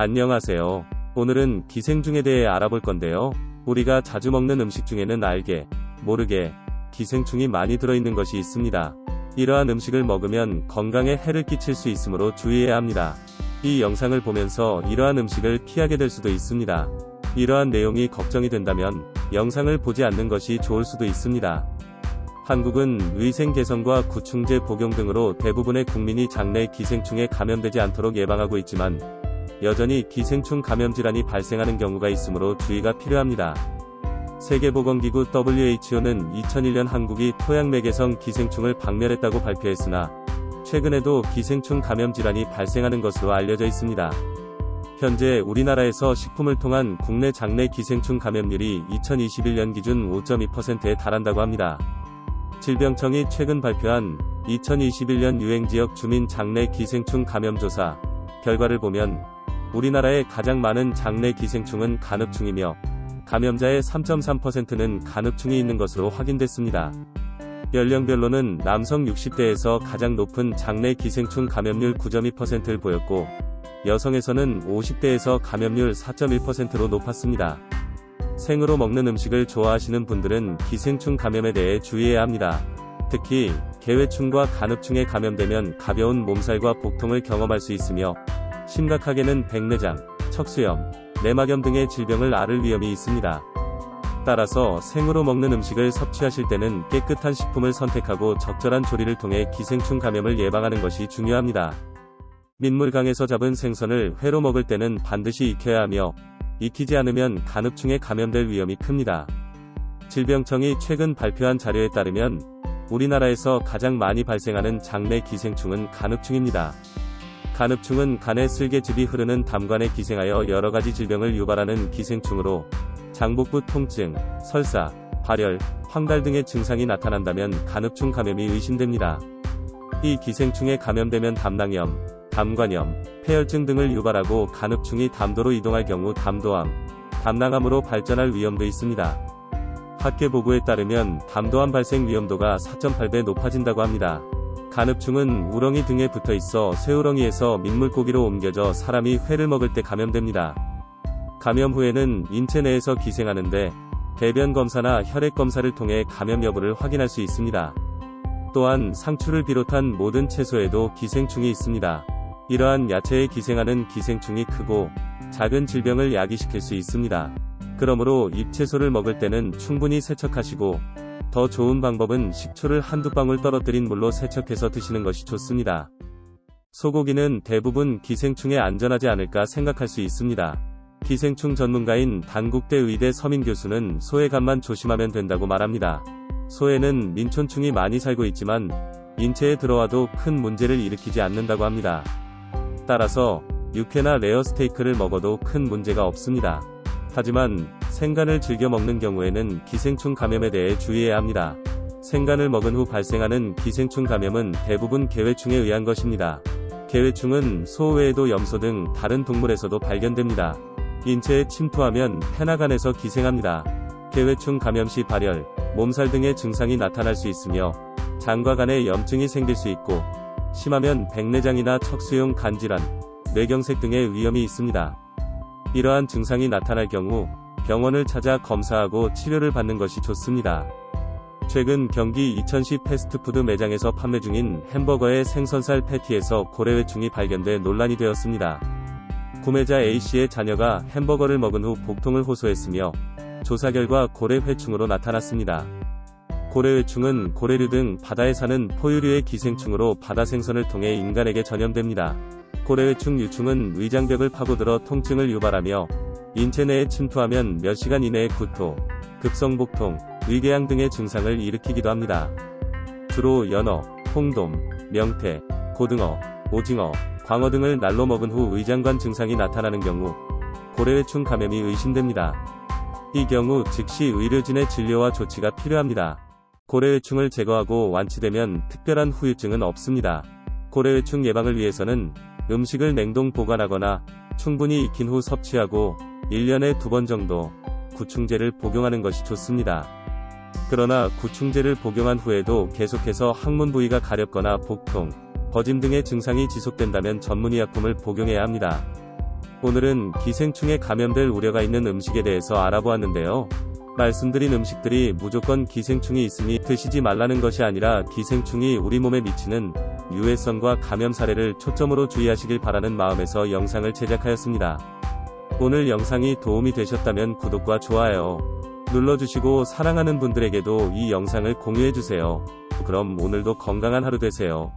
안녕하세요. 오늘은 기생충에 대해 알아볼 건데요. 우리가 자주 먹는 음식 중에는 알게, 모르게, 기생충이 많이 들어있는 것이 있습니다. 이러한 음식을 먹으면 건강에 해를 끼칠 수 있으므로 주의해야 합니다. 이 영상을 보면서 이러한 음식을 피하게 될 수도 있습니다. 이러한 내용이 걱정이 된다면 영상을 보지 않는 것이 좋을 수도 있습니다. 한국은 위생 개선과 구충제 복용 등으로 대부분의 국민이 장내 기생충에 감염되지 않도록 예방하고 있지만 여전히 기생충 감염 질환이 발생하는 경우가 있으므로 주의가 필요합니다. 세계보건기구 WHO는 2001년 한국이 토양맥에성 기생충을 박멸했다고 발표했으나 최근에도 기생충 감염 질환이 발생하는 것으로 알려져 있습니다. 현재 우리나라에서 식품을 통한 국내 장내 기생충 감염률이 2021년 기준 5.2%에 달한다고 합니다. 질병청이 최근 발표한 2021년 유행지역 주민 장내 기생충 감염 조사 결과를 보면 우리나라의 가장 많은 장내 기생충은 간흡충이며 감염자의 3.3%는 간흡충이 있는 것으로 확인됐습니다. 연령별로는 남성 60대에서 가장 높은 장내 기생충 감염률 9.2%를 보였고 여성에서는 50대에서 감염률 4.1%로 높았습니다. 생으로 먹는 음식을 좋아하시는 분들은 기생충 감염에 대해 주의해야 합니다. 특히 개회충과 간흡충에 감염되면 가벼운 몸살과 복통을 경험할 수 있으며 심각하게는 백내장, 척수염, 내막염 등의 질병을 앓을 위험이 있습니다. 따라서 생으로 먹는 음식을 섭취하실 때는 깨끗한 식품을 선택하고 적절한 조리를 통해 기생충 감염을 예방하는 것이 중요합니다. 민물강에서 잡은 생선을 회로 먹을 때는 반드시 익혀야 하며 익히지 않으면 간흡충에 감염될 위험이 큽니다. 질병청이 최근 발표한 자료에 따르면 우리나라에서 가장 많이 발생하는 장내 기생충은 간흡충입니다. 간흡충은 간에 쓸개즙이 흐르는 담관에 기생하여 여러 가지 질병을 유발하는 기생충으로 장복부 통증, 설사, 발열, 황달 등의 증상이 나타난다면 간흡충 감염이 의심됩니다. 이 기생충에 감염되면 담낭염, 담관염, 폐혈증 등을 유발하고 간흡충이 담도로 이동할 경우 담도암, 담낭암으로 발전할 위험도 있습니다. 학계 보고에 따르면 담도암 발생 위험도가 4.8배 높아진다고 합니다. 간흡충은 우렁이 등에 붙어 있어 쇠우렁이에서 민물고기로 옮겨져 사람이 회를 먹을 때 감염됩니다. 감염 후에는 인체 내에서 기생하는데 대변 검사나 혈액 검사를 통해 감염 여부를 확인할 수 있습니다. 또한 상추를 비롯한 모든 채소에도 기생충이 있습니다. 이러한 야채에 기생하는 기생충이 크고 작은 질병을 야기시킬 수 있습니다. 그러므로 잎채소를 먹을 때는 충분히 세척하시고 더 좋은 방법은 식초를 한두 방울 떨어뜨린 물로 세척해서 드시는 것이 좋습니다. 소고기는 대부분 기생충에 안전하지 않을까 생각할 수 있습니다. 기생충 전문가인 단국대 의대 서민 교수는 소의 간만 조심하면 된다고 말합니다. 소에는 민촌충이 많이 살고 있지만 인체에 들어와도 큰 문제를 일으키지 않는다고 합니다. 따라서 육회나 레어 스테이크를 먹어도 큰 문제가 없습니다. 하지만 생간을 즐겨 먹는 경우에는 기생충 감염에 대해 주의해야 합니다. 생간을 먹은 후 발생하는 기생충 감염은 대부분 개회충에 의한 것입니다. 개회충은 소 외에도 염소 등 다른 동물에서도 발견됩니다. 인체에 침투하면 폐나 간에서 기생합니다. 개회충 감염 시 발열, 몸살 등의 증상이 나타날 수 있으며 장과 간에 염증이 생길 수 있고 심하면 백내장이나 척수용 간질환, 뇌경색 등의 위험이 있습니다. 이러한 증상이 나타날 경우 병원을 찾아 검사하고 치료를 받는 것이 좋습니다. 최근 경기 이천시 패스트푸드 매장에서 판매 중인 햄버거의 생선살 패티에서 고래회충이 발견돼 논란이 되었습니다. 구매자 A씨의 자녀가 햄버거를 먹은 후 복통을 호소했으며 조사 결과 고래회충으로 나타났습니다. 고래회충은 고래류 등 바다에 사는 포유류의 기생충으로 바다 생선을 통해 인간에게 전염됩니다. 고래회충 유충은 위장벽을 파고들어 통증을 유발하며 인체 내에 침투하면 몇 시간 이내에 구토, 급성복통, 위궤양 등의 증상을 일으키기도 합니다. 주로 연어, 홍돔, 명태, 고등어, 오징어, 광어 등을 날로 먹은 후 위장관 증상이 나타나는 경우 고래회충 감염이 의심됩니다. 이 경우 즉시 의료진의 진료와 조치가 필요합니다. 고래회충을 제거하고 완치되면 특별한 후유증은 없습니다. 고래회충 예방을 위해서는 음식을 냉동 보관하거나 충분히 익힌 후 섭취하고 1년에 두 번 정도 구충제를 복용하는 것이 좋습니다. 그러나 구충제를 복용한 후에도 계속해서 항문 부위가 가렵거나 복통, 거짐 등의 증상이 지속된다면 전문의약품을 복용해야 합니다. 오늘은 기생충에 감염될 우려가 있는 음식에 대해서 알아보았는데요. 말씀드린 음식들이 무조건 기생충이 있으니 드시지 말라는 것이 아니라 기생충이 우리 몸에 미치는 유해성과 감염 사례를 초점으로 주의하시길 바라는 마음에서 영상을 제작하였습니다. 오늘 영상이 도움이 되셨다면 구독과 좋아요 눌러주시고 사랑하는 분들에게도 이 영상을 공유해주세요. 그럼 오늘도 건강한 하루 되세요.